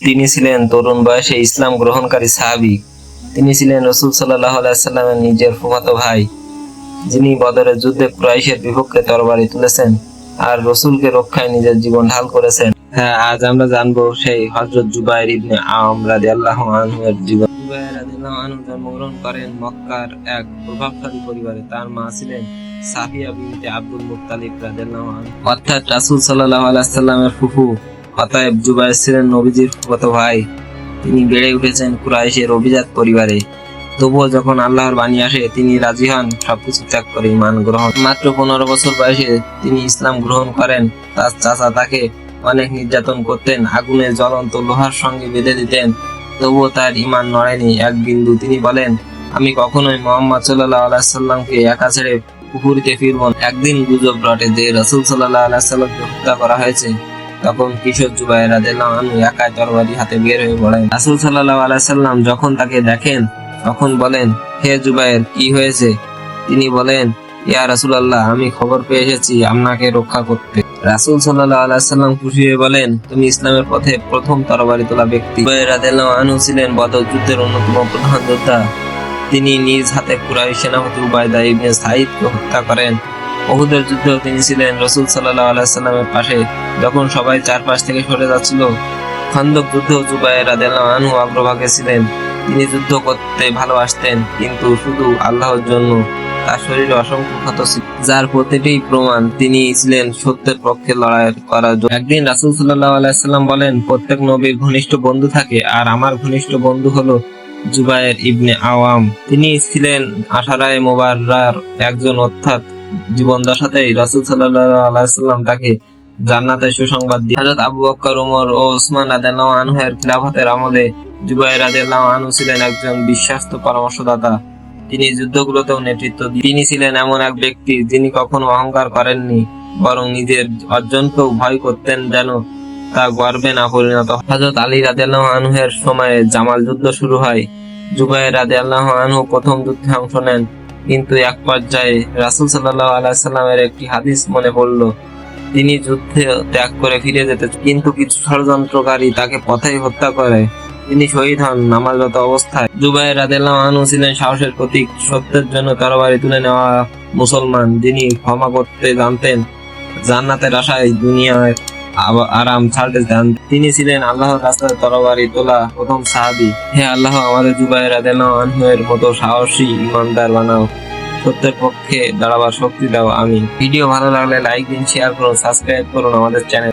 তিনি ছিলেন তরুণ বয়সে ইসলাম গ্রহণকারী সাহাবি। তিনি ছিলেন রসুল সাল্লাহ আলাইসাল্লামের নিজের ফুফাতো ভাই, যিনি বদরের যুদ্ধে কুরাইশের বিপক্ষে তরবারি তুলেছেন আর রসুলকে রক্ষায় নিজের জীবন ঢাল করেছেন। হ্যাঁ আজ আমরা জানব সেই হজরত জুবাইর ইবনে আম জীবন। জুবাইর আনহু জন্মগ্রহণ করেন মক্কার এক প্রভাবশালী পরিবারে। তার মা ছিলেন সাফিয়া বিনতে আব্দুল মুত্তালিব আনহু। অর্থাৎ রাসূল সাল্লাল্লাহু আলাইহি সাল্লামের ফুফু অতএব ছিলেন নবীজির ভাই, তিনি বেড়ে উঠেছেন কুরাইশের অভিজাত পরিবারে। তবুও যখন আল্লাহর বাণী আসে, তিনি রাজি হন, সবকিছু ত্যাগ করে ইমান গ্রহণ। মাত্র পনেরো বছর বয়সে তিনি ইসলাম গ্রহণ করেন। তার চাচা তাকে অনেক নির্যাতন করতেন, আগুনে জ্বলন্ত লোহার সঙ্গে বেঁধে দিতেন। তবুও তার ইমান নড়েনি। এক বিন্দু তিনি বলেন, আমি কখনোই মোহাম্মদ সাল্লাহ আলাইসাল্লামকে একা ছেড়ে পুকুরিতে ফিরব একদিন গুজব রটে যে রসুল সাল্লাহ আলাইসাল্লামকে হত্যা করা হয়েছে তখন কিশোর জুবাইর রাদিয়াল্লাহু একাই তরবারি হাতে বের হয়ে পড়েন। রাসূল সাল্লাল্লাহু আলাইহি সাল্লাম যখন তাকে দেখেন, তখন বলেন, হে জুবাইর, কি হয়েছে? তিনি বলেন, ইয়া রাসূলুল্লাহ, আমি খবর পেয়ে এসেছি আপনাকে রক্ষা করতে। রাসূল সাল্লাল্লাহু আলাইহি সাল্লাম খুশি হয়ে বলেন, তুমি ইসলামের পথে প্রথম তরবারি তোলা ব্যক্তি। জুবাইর রাদিয়াল্লাহু আনহু ছিলেন বদর যুদ্ধের অন্যতম প্রধান যোদ্ধা। তিনি নিজ হাতে কুরাইশ সেনাপতি উবাইদা ইবনে সাইদকে হত্যা করেন। ওহুদের যুদ্ধেও তিনি ছিলেন রসুল সাল্লাহ আলাইসাল্লামের পাশে। যখন সবাই চারপাশ থেকে সরে যাচ্ছিল, খন্দক যুদ্ধ রাদিয়াল্লাহু আনহু অগ্রভাগে ছিলেন। তিনি যুদ্ধ করতে ভালোবাসতেন, কিন্তু শুধু আল্লাহর জন্য। তার শরীরে অসংখ্য ক্ষত ছিল। যার প্রতিটি প্রমাণ তিনি ছিলেন সত্যের পক্ষে লড়াই করার জন্য। একদিন রাসুল সাল্লাহ আলাইসাল্লাম বলেন, প্রত্যেক নবীর ঘনিষ্ঠ বন্ধু থাকে, আর আমার ঘনিষ্ঠ বন্ধু হলো জুবায়ের ইবনে আওয়াম। তিনি ছিলেন আঠারায় মোবাররার একজন অর্থাৎ জীবন দশাতেই রাসুল আলাইসাল্লাম তাকে জান্নাতের সুসংবাদ দিয়ে হযরত আবু বকর ওমর ও ওসমান রাদিয়াল্লাহু আনহুর খিলাফতের আমলে জুবাইর রাদিয়াল্লাহু আনহু ছিলেন একজন বিশ্বাস্ত পরামর্শদাতা। তিনি যুদ্ধগুলোতেও নেতৃত্ব দিয়ে তিনি ছিলেন এমন এক ব্যক্তি যিনি কখনো অহংকার করেননি, বরং নিজের অর্জনকেও ভয় করতেন যেন তা গর্বে না পরিণত হয়। হযরত আলী রাদিয়াল্লাহু আনহুর সময়ে জামাল যুদ্ধ শুরু হয়। জুবাইর রাদিয়াল্লাহু আনহু প্রথম যুদ্ধে অংশ নেন। কিন্তু এক পর্যায়ে রাসূল সাল্লাল্লাহু আলাইহি সাল্লামের একটি হাদিস মনে পড়ল, তিনি যুদ্ধে ত্যাগ করে ফিরে যেতে, কিন্তু কিছু ষড়যন্ত্রকারী তাকে পথেই হত্যা করে। তিনি শহীদ হন নামাজরত অবস্থায়। জুবাইর রাদিয়াল্লাহু আনহু ছিলেন সাহসের প্রতীক, সত্যের জন্য তরবারি তুলে নেওয়া মুসলমান। যিনি ক্ষমা করতে জানতেন। জান্নাতের আশায় দুনিয়ায় আরাম ছাড়তে চান। তিনি ছিলেন আল্লাহর রাস্তায় তরবারি তোলা প্রথম সাহাবি। হে আল্লাহ, আমাদের জুবাইর দেন আনহের মতো সাহসী ইমানদার বানাও। সত্যের পক্ষে দাঁড়াবার শক্তি দাও আমি ভিডিও ভালো লাগলে লাইক দিন শেয়ার করুন সাবস্ক্রাইব করুন আমাদের চ্যানেল